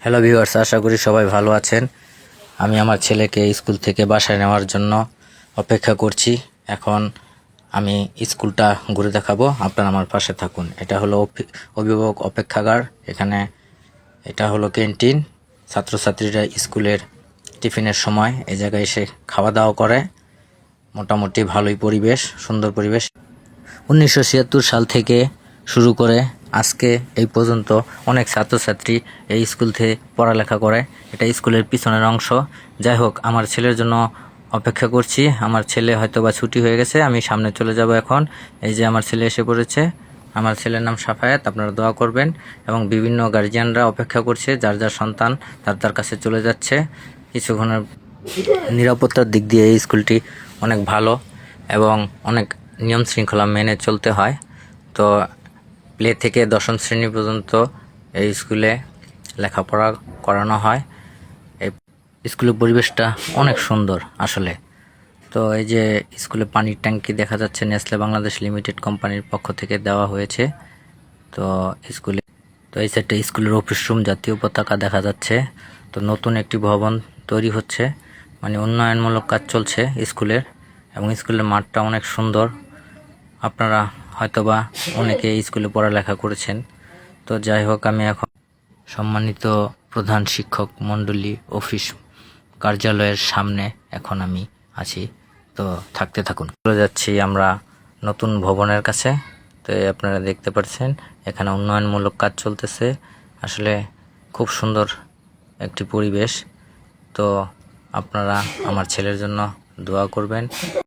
Hello viewers আশা করি সবাই ভালো আছেন। আমি আমার ছেলেকে স্কুল থেকে বাসায় নেওয়ার জন্য অপেক্ষা করছি। এখন আমি স্কুলটা ঘুরে দেখাবো। আপনারা আমার পাশে থাকুন। এটা হলো অভি- অভিভাবক অপেক্ষাগার। এখানে এটা হলো ক্যান্টিন। ছাত্রছাত্রীরা স্কুলের টিফিনের সময় এই জায়গায় এসে খাওয়া দাওয়া করে। মোটামুটি ভালোই পরিবেশ, সুন্দর পরিবেশ। উনিশশো ছিয়াত্তর সাল থেকে শুরু করে আজকে এই পর্যন্ত অনেক ছাত্রছাত্রী এই স্কুল থেকে পড়ালেখা করে। এটা স্কুলের পিছনের অংশ। যাই হোক, আমার ছেলের জন্য অপেক্ষা করছি। আমার ছেলে হয়তো বা ছুটি হয়ে গেছে, আমি সামনে চলে যাব এখন। এই যে আমার ছেলে এসে পড়েছে, আমার ছেলের নাম সাফায়াত, আপনারা দোয়া করবেন। এবং বিভিন্ন গার্জিয়ানরা অপেক্ষা করছে, যার যার সন্তান তার তার কাছে চলে যাচ্ছে। কিছুক্ষণের নিরাপত্তার দিক দিয়ে এই স্কুলটি অনেক ভালো এবং অনেক নিয়ম শৃঙ্খলা মেনে চলতে হয়। তো প্লে থেকে দশম শ্রেণি পর্যন্ত এই স্কুলে লেখাপড়া করানো হয়। এই স্কুলের পরিবেশটা অনেক সুন্দর আসলে। তো এই যে স্কুলে পানির ট্যাঙ্কি দেখা যাচ্ছে নেসলে বাংলাদেশ লিমিটেড কোম্পানির পক্ষ থেকে দেওয়া হয়েছে। তো স্কুলে, তো এই সাইডটা স্কুলের অফিস রুম জাতীয় পতাকা দেখা যাচ্ছে। তো নতুন একটি ভবন তৈরি হচ্ছে। মানে উন্নয়নমূলক কাজ চলছে স্কুলের এবং স্কুলের মাঠটা অনেক সুন্দর। আপনারা হয়তোবা অনেকে স্কুলে পড়ালেখা করেছেন। তো যাই হোক, আমি এখন সম্মানিত প্রধান শিক্ষক মণ্ডলী অফিস কার্যালয়ের সামনে এখন আমি আছি। তো থাকতে থাকুন। চলে যাচ্ছি আমরা নতুন ভবনের কাছে। তো আপনারা দেখতে পাচ্ছেন, এখানে উন্নয়নমূলক কাজ চলতেছে। আসলে খুব সুন্দর একটি পরিবেশ। তো আপনারা আমার ছেলের জন্য দোয়া করবেন।